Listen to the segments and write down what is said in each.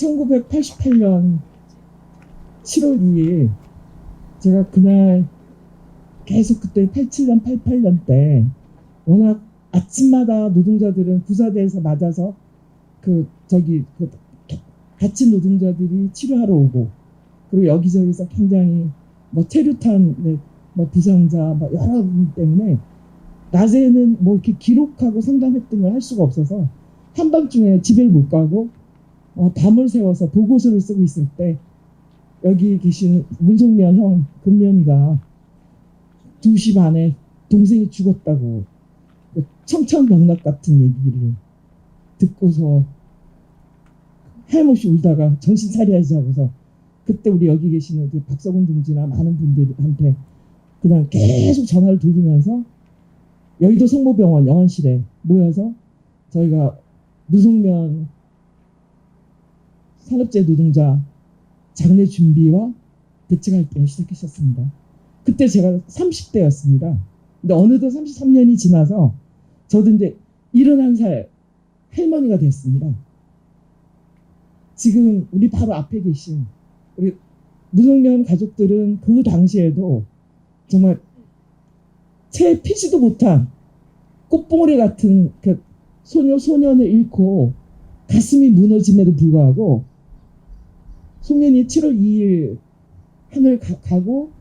1988년 7월 2일 제가 그날 계속 그때 87년, 88년 때 워낙 아침마다 노동자들은 구사대에서 맞아서 그 저기 그 다친 노동자들이 치료하러 오고 그리고 여기저기서 굉장히 뭐 체류탄 뭐 부상자 뭐 여러 분 때문에 낮에는 뭐 이렇게 기록하고 상담했던 걸 할 수가 없어서 한밤중에 집에 못 가고 어, 밤을 새워서 보고서를 쓰고 있을 때 여기 계신 문성면 형 금면이가 2시 반에 동생이 죽었다고 그 청천벽락 같은 얘기를 듣고서 하염없이 울다가 정신 차려야지 하고서 그때 우리 여기 계시는 그 박석훈 동지나 많은 분들한테 그냥 계속 전화를 돌리면서 여의도 성모병원 영안실에 모여서 저희가 무송면 산업재 노동자 장례 준비와 대책 활동을 시작하셨습니다. 그때 제가 30대였습니다. 근데 어느덧 33년이 지나서 저도 이제 71살 할머니가 됐습니다. 지금 우리 바로 앞에 계신 우리 무성면 가족들은 그 당시에도 정말 채 피지도 못한 꽃봉오리 같은 그 소녀 소년을 잃고 가슴이 무너짐에도 불구하고 송년이 7월 2일 하늘 가, 고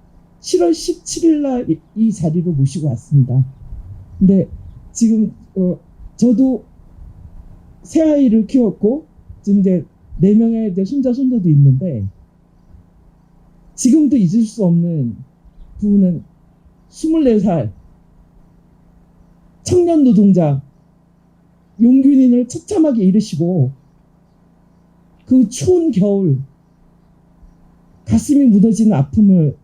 7월 17일 날 이 자리로 모시고 왔습니다. 근데 지금 어, 저도 새 아이를 키웠고 지금 이제 네 명의 손자 손자도 있는데 지금도 잊을 수 없는 부분은 24살 청년 노동자 용균인을 처참하게 잃으시고 그 추운 겨울 가슴이 무너지는 아픔을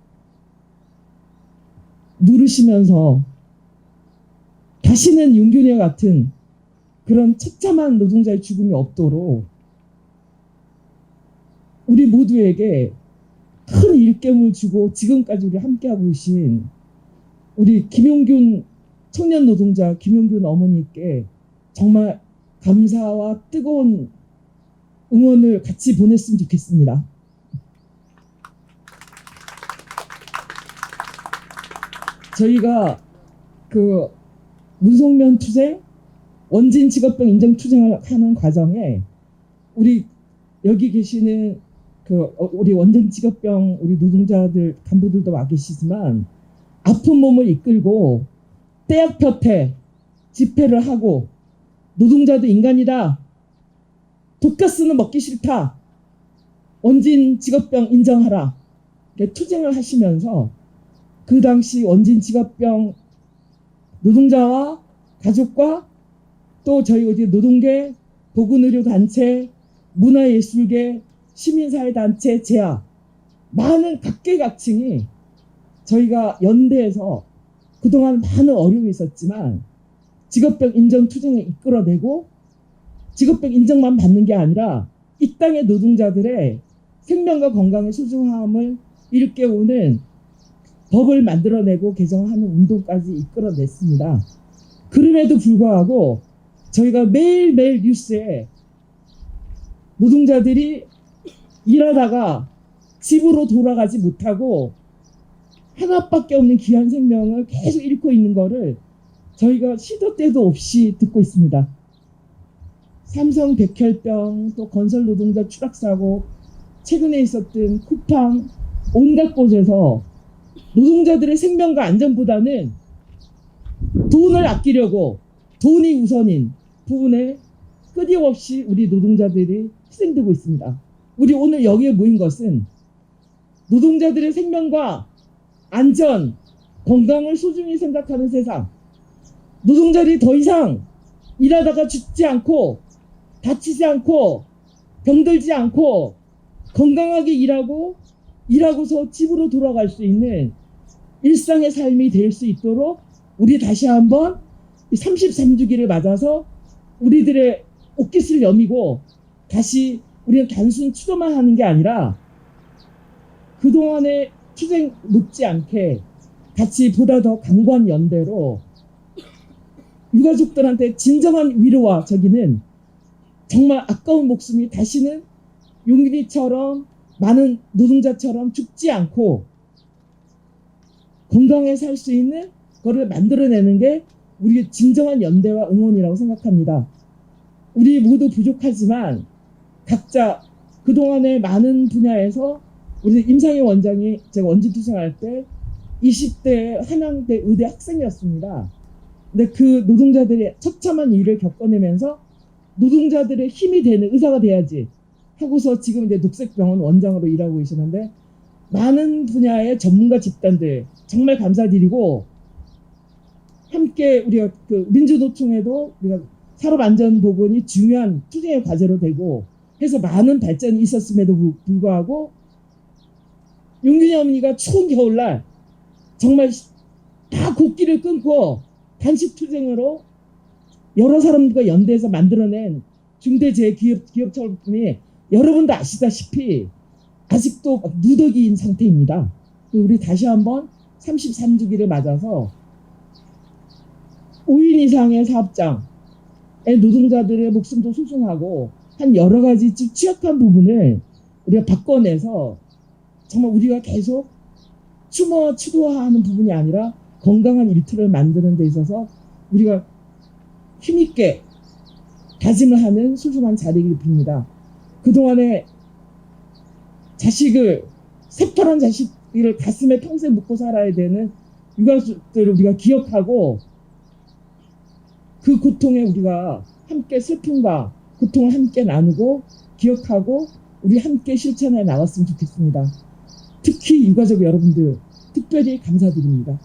누르시면서 다시는 윤균이와 같은 그런 처참한 노동자의 죽음이 없도록 우리 모두에게 큰 일감을 주고 지금까지 우리 함께하고 계신 우리 김용균 청년 노동자 김용균 어머니께 정말 감사와 뜨거운 응원을 같이 보냈으면 좋겠습니다. 저희가 그 문성면 투쟁, 원진 직업병 인정 투쟁을 하는 과정에 우리 여기 계시는 그 어, 우리 원진 직업병 우리 노동자들 간부들도 와 계시지만 아픈 몸을 이끌고 떼약 볕에 집회를 하고 노동자도 인간이다. 독가스는 먹기 싫다. 원진 직업병 인정하라. 투쟁을 하시면서 그 당시 원진 직업병 노동자와 가족과 또 저희 어디 노동계, 보건의료단체, 문화예술계, 시민사회단체, 제야 많은 각계각층이 저희가 연대에서 그동안 많은 어려움이 있었지만 직업병 인정 투쟁을 이끌어내고 직업병 인정만 받는 게 아니라 이 땅의 노동자들의 생명과 건강의 소중함을 일깨우는 법을 만들어내고 개정하는 운동까지 이끌어냈습니다. 그럼에도 불구하고 저희가 매일매일 뉴스에 노동자들이 일하다가 집으로 돌아가지 못하고 하나밖에 없는 귀한 생명을 계속 잃고 있는 것을 저희가 시도 때도 없이 듣고 있습니다. 삼성 백혈병, 또 건설 노동자 추락사고, 최근에 있었던 쿠팡, 온갖 곳에서 노동자들의 생명과 안전보다는 돈을 아끼려고 돈이 우선인 부분에 끊임없이 우리 노동자들이 희생되고 있습니다. 우리 오늘 여기에 모인 것은 노동자들의 생명과 안전, 건강을 소중히 생각하는 세상, 노동자들이 더 이상 일하다가 죽지 않고 다치지 않고 병들지 않고 건강하게 일하고 일하고서 집으로 돌아갈 수 있는 일상의 삶이 될 수 있도록 우리 다시 한번 33주기를 맞아서 우리들의 옷깃을 여미고 다시 우리는 단순 추도만 하는 게 아니라 그동안의 투쟁 못지 않게 같이 보다 더 강관 연대로 유가족들한테 진정한 위로와 저기는 정말 아까운 목숨이 다시는 용기처럼 많은 노동자처럼 죽지 않고 건강하게 살수 있는 거를 만들어내는 게 우리의 진정한 연대와 응원이라고 생각합니다. 우리 모두 부족하지만 각자 그동안에 많은 분야에서 우리 임상희 원장이 제가 원지 투생할 때 20대 한양대 의대 학생이었습니다. 근데 그 노동자들의 처참한 일을 겪어내면서 노동자들의 힘이 되는 의사가 돼야지 하고서 지금 이제 녹색병원 원장으로 일하고 계시는데 많은 분야의 전문가 집단들 정말 감사드리고 함께 우리가 그 민주노총에도 우리가 산업안전보건이 중요한 투쟁의 과제로 되고 해서 많은 발전이 있었음에도 불- 불구하고 용균이 어머니가 추운 겨울날 정말 다 곡기를 끊고 단식 투쟁으로 여러 사람들과 연대해서 만들어낸 중대재해기업 기업처분이 여러분도 아시다시피 아직도 누더기인 상태입니다. 우리 다시 한번 33주기를 맞아서 5인 이상의 사업장의 노동자들의 목숨도 소중하고 한 여러 가지 지- 취약한 부분을 우리가 바꿔내서 정말 우리가 계속 추모 추도하는 부분이 아니라 건강한 일터를 만드는 데 있어서 우리가 힘있게 다짐을 하는 소중한 자리를 빕니다. 그동안에 자식을 새파란 자식을 가슴에 평생 묻고 살아야 되는 육아들을 우리가 기억하고 그 고통에 우리가 함께 슬픔과 고통을 함께 나누고 기억하고 우리 함께 실천해 나갔으면 좋겠습니다. 특히 유가족 여러분들 특별히 감사드립니다.